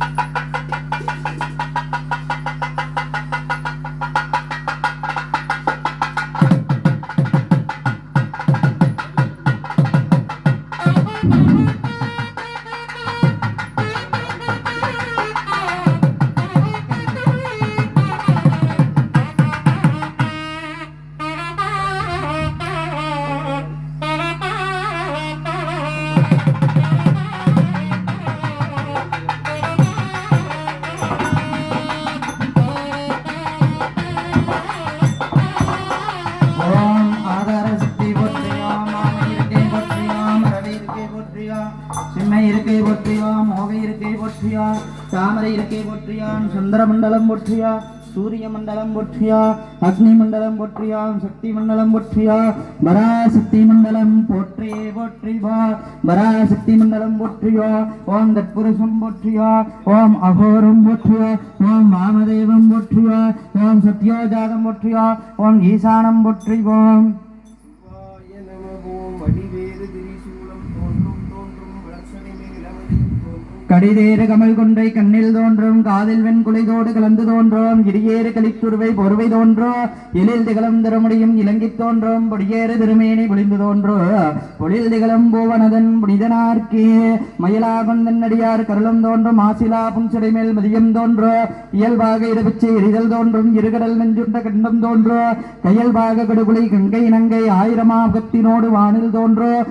Ha ha ha! இருக்கை போற்றியான் சிம்மை இருக்கை போற்றியான் மோக இருக்கை போற்றியான் தாமரை இருக்கை போற்றியான் சந்திரமண்டலம் போற்றியான் சூரிய மண்டலம் போற்றியா? அக்னி மண்டலம் போற்றியா? சக்தி மண்டலம் போற்றியா? பராசக்தி மண்டலம் போற்றி போற்றிவா. பராசக்தி மண்டலம் போற்றியா? ஓம் தற்புருஷம் போற்றியா? ஓம் அகோரம் போற்றியா? ஓம் வாமதேவம் போற்றியா? ஓம் சத்யோஜாதம் போற்றியா? ஓம் ஈசானம் போற்றிவோம். கடிதேறு கமல் கொன்றை கண்ணில் தோன்றும் காதில் வெண்குலைதோடு கலந்து தோன்றும் இடியேறு கலித்துருவை பொறுவை தோன்றும் எழில் திகழும் திருமுடியும் இலங்கி தோன்றும் பொடியேறு திருமேனி பொழிந்து தோன்றும் பொழில் திகழும் பூவனதன் புனிதனார்க்கே மயிலாகுந்தன் அடியார் கருளும் தோன்றும் ஆசிலா புன்சிறை மேல் மதியம் தோன்றும் இயல்பாக இடபிச்சை எரிதல் தோன்றும் இருகடல் நெஞ்சுண்ட கண்டம் தோன்றும் கையல்பாக கடுகுலை கங்கை நங்கை ஆயிரமாபத்தினோடு வானில் தோன்றும்